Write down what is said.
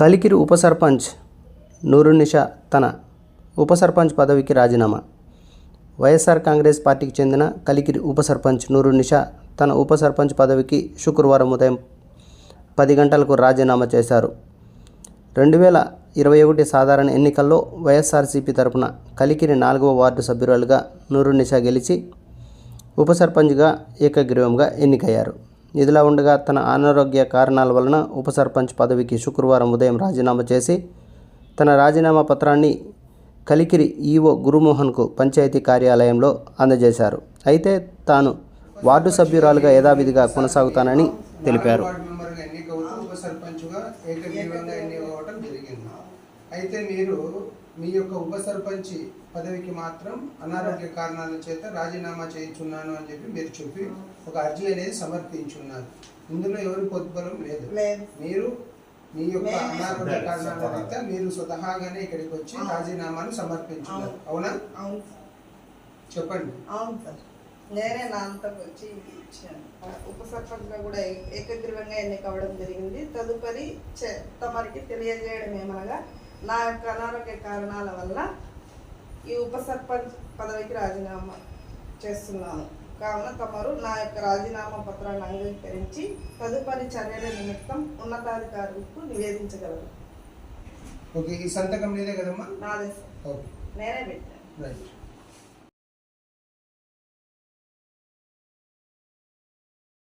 కలికిరి ఉప సర్పంచ్ నూరునిషా తన ఉప సర్పంచ్ పదవికి రాజీనామా. వైఎస్ఆర్ కాంగ్రెస్ పార్టీకి చెందిన కలికిరి ఉప సర్పంచ్ నూరునిషా తన ఉప సర్పంచ్ పదవికి శుక్రవారం ఉదయం పది గంటలకు రాజీనామా చేశారు. రెండు వేల ఇరవై ఒకటి సాధారణ ఎన్నికల్లో వైఎస్ఆర్సీపీ తరపున కలికిరి నాలుగవ వార్డు సభ్యురాలుగా నూరునిషా గెలిచి ఉప సర్పంచ్గా ఏకగ్రీవంగా ఎన్నికయ్యారు. ఇదిలా ఉండగా తన అనారోగ్య కారణాల వలన ఉప సర్పంచ్ పదవికి శుక్రవారం ఉదయం రాజీనామా చేసి తన రాజీనామా పత్రాన్ని కలికిరి ఈవో గురుమోహన్కు పంచాయతీ కార్యాలయంలో అందజేశారు. అయితే తాను వార్డు సభ్యురాలుగా యథావిధిగా కొనసాగుతానని తెలిపారు. అయితే మీరు మీ యొక్క ఉప సర్పంచ్ పదవికి మాత్రం అనారోగ్య కారణాల చేత రాజీనామా చేయించున్నాను అని చెప్పి మీరు చూపి ఒక అర్జీ అనేది సమర్పించున్నారు. ఇందులో ఎవరి పొద్దుబలం లేదు. మీరు మీ యొక్క అనారోగ్య కారణాల రీత్యా మీరు స్వతహాగానే ఇక్కడికి వచ్చి. రాజీనామాను సమర్పించున్నారు. అవును. చెప్పండి. అవును సార్. నేనే నా అంతకు వచ్చి ఇచ్చాను. ఉప సర్పంచ్గా కూడా ఏకగ్రీవంగా ఎన్నికవడం జరిగింది. తదుపరి చె- తమరికి తెలియజేయడం ఏమనగా నా యొక్క అనారోగ్య కారణాల వల్ల ఈ ఉప సర్పంచ్ పదవికి రాజీనామా చేస్తున్నాను. కావున తమరు నా యొక్క రాజీనామా పత్రాన్ని అంగీకరించి తదుపరి చర్యల నిమిత్తం ఉన్నతాధికారులకు నివేదించగలరు. ఓకే ఈ సంతకం లేదే కదమ్మా? నాదే నేనే పెట్టాను.